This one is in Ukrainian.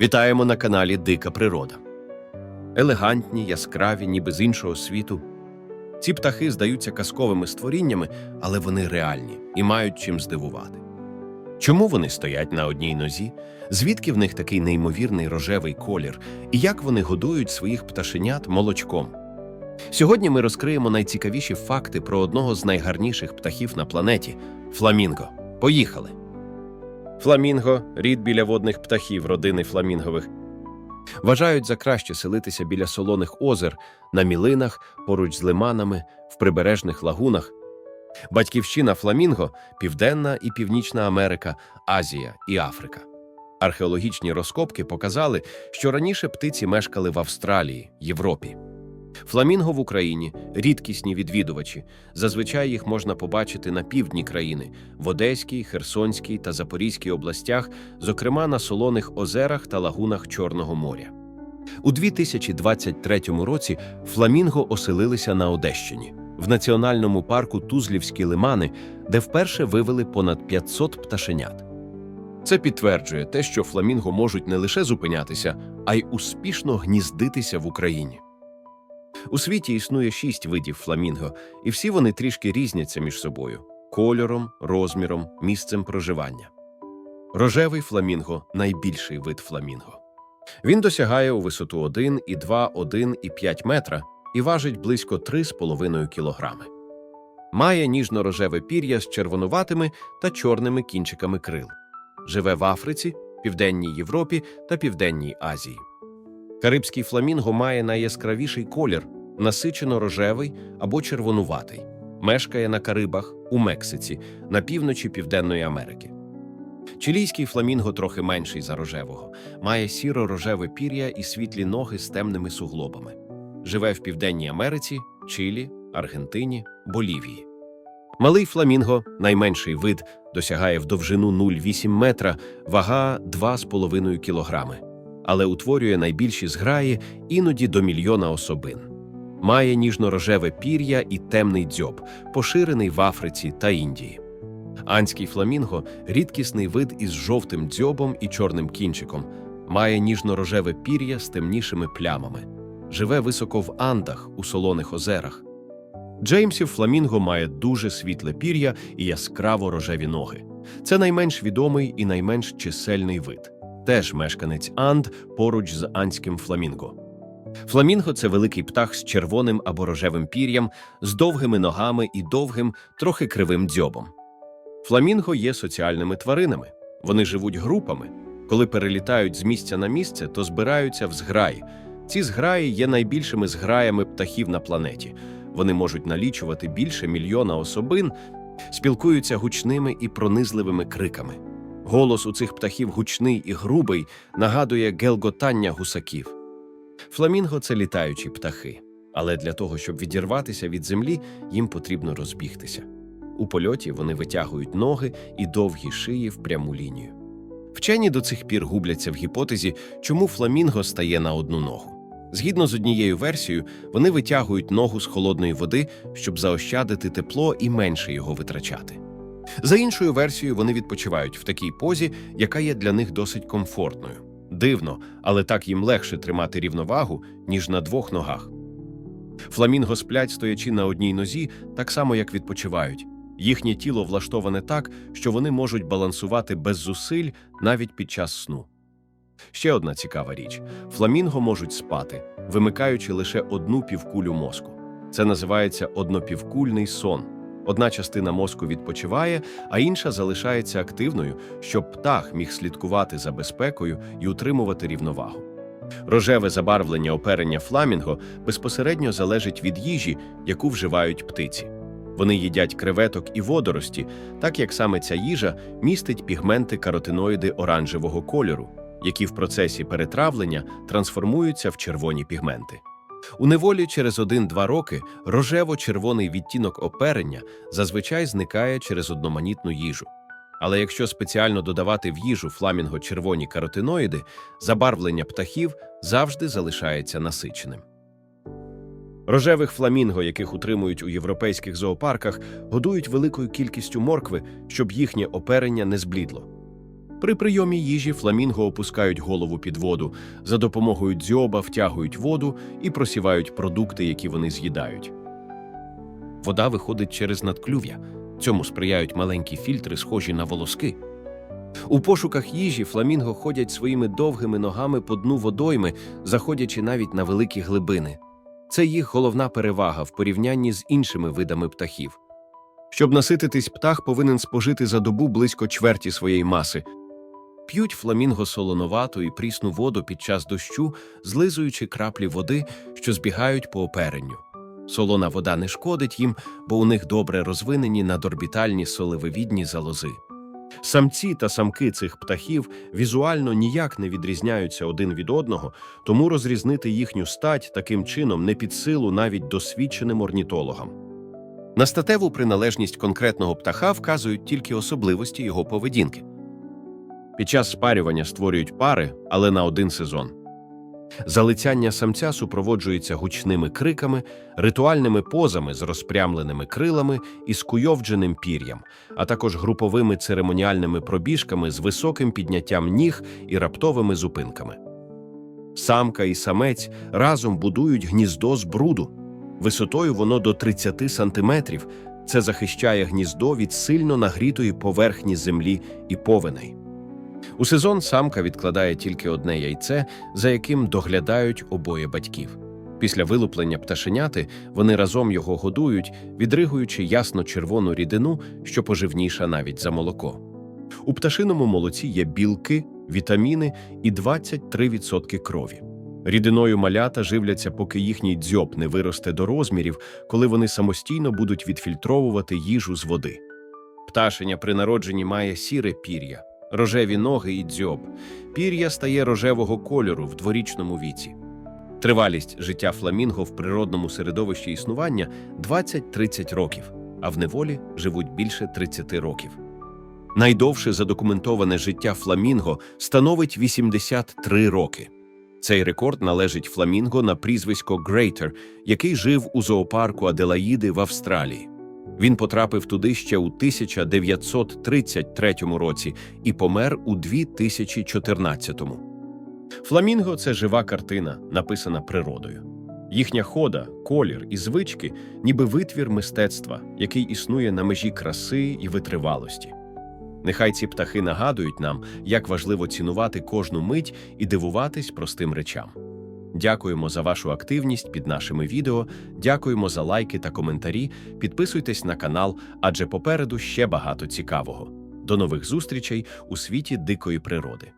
Вітаємо на каналі Дика Природа. Елегантні, яскраві, ніби з іншого світу. Ці птахи здаються казковими створіннями, але вони реальні і мають чим здивувати. Чому вони стоять на одній нозі? Звідки в них такий неймовірний рожевий колір, і як вони годують своїх пташенят молочком? Сьогодні ми розкриємо найцікавіші факти про одного з найгарніших птахів на планеті фламінго. Поїхали! Фламінго рід біля водних птахів родини фламінгових. Вважають за краще селитися біля солоних озер, на мілинах, поруч з лиманами, в прибережних лагунах. Батьківщина фламінго Південна і Північна Америка, Азія і Африка. Археологічні розкопки показали, що раніше птиці мешкали в Австралії, Європі. Фламінго в Україні рідкісні відвідувачі. Зазвичай їх можна побачити на півдні країни в Одеській, Херсонській та Запорізькій областях, зокрема на солоних озерах та лагунах Чорного моря. У 2023 році фламінго оселилися на Одещині в національному парку Тузлівські лимани, де вперше вивели понад 500 пташенят. Це підтверджує те, що фламінго можуть не лише зупинятися, а й успішно гніздитися в Україні. У світі існує шість видів фламінго, і всі вони трішки різняться між собою кольором, розміром, місцем проживання. Рожевий фламінго найбільший вид фламінго. Він досягає у висоту 1, і 2, 1 і 5 метра і важить близько 3,5 кілограми. Має ніжно-рожеве пір'я з червонуватими та чорними кінчиками крил. Живе в Африці, Південній Європі та Південній Азії. Карибський фламінго має найяскравіший колір насичено рожевий або червонуватий. Мешкає на Карибах, у Мексиці, на півночі Південної Америки. Чилійський фламінго трохи менший за рожевого, має сіро-рожеве пір'я і світлі ноги з темними суглобами. Живе в Південній Америці, Чилі, Аргентині, Болівії. Малий фламінго, найменший вид, досягає в довжину 0,8 метра, вага 2,5 кілограми, але утворює найбільші зграї іноді до мільйона особин. Має ніжно-рожеве пір'я і темний дзьоб, поширений в Африці та Індії. Анський фламінго рідкісний вид із жовтим дзьобом і чорним кінчиком, має ніжно-рожеве пір'я з темнішими плямами, живе високо в Андах у солоних озерах. Джеймсів фламінго має дуже світле пір'я і яскраво рожеві ноги. Це найменш відомий і найменш чисельний вид, теж мешканець Анд поруч з анським фламінго. Фламінго це великий птах з червоним або рожевим пір'ям, з довгими ногами і довгим, трохи кривим дзьобом. Фламінго є соціальними тваринами. Вони живуть групами. Коли перелітають з місця на місце, то збираються в зграї. Ці зграї є найбільшими зграями птахів на планеті. Вони можуть налічувати більше мільйона особин, спілкуються гучними і пронизливими криками. Голос у цих птахів гучний і грубий, нагадує гелготання гусаків. Фламінго це літаючі птахи, але для того, щоб відірватися від землі, їм потрібно розбігтися. У польоті вони витягують ноги і довгі шиї в пряму лінію. Вчені до цих пір губляться в гіпотезі, чому фламінго стає на одну ногу. Згідно з однією версією, вони витягують ногу з холодної води, щоб заощадити тепло і менше його витрачати. За іншою версією, вони відпочивають в такій позі, яка є для них досить комфортною. Дивно, але так їм легше тримати рівновагу, ніж на двох ногах. Фламінго сплять, стоячи на одній нозі, так само як відпочивають. Їхнє тіло влаштоване так, що вони можуть балансувати без зусиль навіть під час сну. Ще одна цікава річ: фламінго можуть спати, вимикаючи лише одну півкулю мозку. Це називається однопівкульний сон. Одна частина мозку відпочиває, а інша залишається активною, щоб птах міг слідкувати за безпекою і утримувати рівновагу. Рожеве забарвлення оперення фламінго безпосередньо залежить від їжі, яку вживають птиці. Вони їдять креветок і водорості, так як саме ця їжа містить пігменти каротиноїди оранжевого кольору, які в процесі перетравлення трансформуються в червоні пігменти. У неволі через 1-2 роки рожево-червоний відтінок оперення зазвичай зникає через одноманітну їжу. Але якщо спеціально додавати в їжу фламінго червоні каротиноїди, забарвлення птахів завжди залишається насиченим. Рожевих фламінго, яких утримують у європейських зоопарках, годують великою кількістю моркви, щоб їхнє оперення не зблідло. При прийомі їжі фламінго опускають голову під воду, за допомогою дзьоба втягують воду і просівають продукти, які вони з'їдають. Вода виходить через надклюв'я. Цьому сприяють маленькі фільтри, схожі на волоски. У пошуках їжі фламінго ходять своїми довгими ногами по дну водойми, заходячи навіть на великі глибини. Це їх головна перевага в порівнянні з іншими видами птахів. Щоб насититись, птах повинен спожити за добу близько чверті своєї маси. П'ють фламінго солоновату і прісну воду під час дощу, злизуючи краплі води, що збігають по оперенню. Солона вода не шкодить їм, бо у них добре розвинені надорбітальні солевивідні залози. Самці та самки цих птахів візуально ніяк не відрізняються один від одного, тому розрізнити їхню стать таким чином не під силу навіть досвідченим орнітологам. На статеву приналежність конкретного птаха вказують тільки особливості його поведінки. Під час спарювання створюють пари, але на один сезон. Залицяння самця супроводжується гучними криками, ритуальними позами з розпрямленими крилами і скуйовдженим пір'ям, а також груповими церемоніальними пробіжками з високим підняттям ніг і раптовими зупинками. Самка і самець разом будують гніздо з бруду. Висотою воно до 30 сантиметрів. Це захищає гніздо від сильно нагрітої поверхні землі і повеней. У сезон самка відкладає тільки одне яйце, за яким доглядають обоє батьків. Після вилуплення пташеняти вони разом його годують, відригуючи ясно червону рідину, що поживніша навіть за молоко. У пташиному молоці є білки, вітаміни і 23% крові. Рідиною малята живляться, поки їхній дзьоб не виросте до розмірів, коли вони самостійно будуть відфільтровувати їжу з води. Пташеня при народженні має сіре пір'я, рожеві ноги і дзьоб. Пір'я стає рожевого кольору в дворічному віці. Тривалість життя фламінго в природному середовищі існування 20-30 років, а в неволі живуть більше 30 років. Найдовше задокументоване життя фламінго становить 83 роки. Цей рекорд належить фламінго на прізвисько Грейтер, який жив у зоопарку Аделаїди в Австралії. Він потрапив туди ще у 1933 році і помер у 2014. Фламінго це жива картина, написана природою. Їхня хода, колір і звички, ніби витвір мистецтва, який існує на межі краси і витривалості. Нехай ці птахи нагадують нам, як важливо цінувати кожну мить і дивуватись простим речам. Дякуємо за вашу активність під нашими відео, дякуємо за лайки та коментарі. Підписуйтесь на канал, адже попереду ще багато цікавого. До нових зустрічей у світі дикої природи.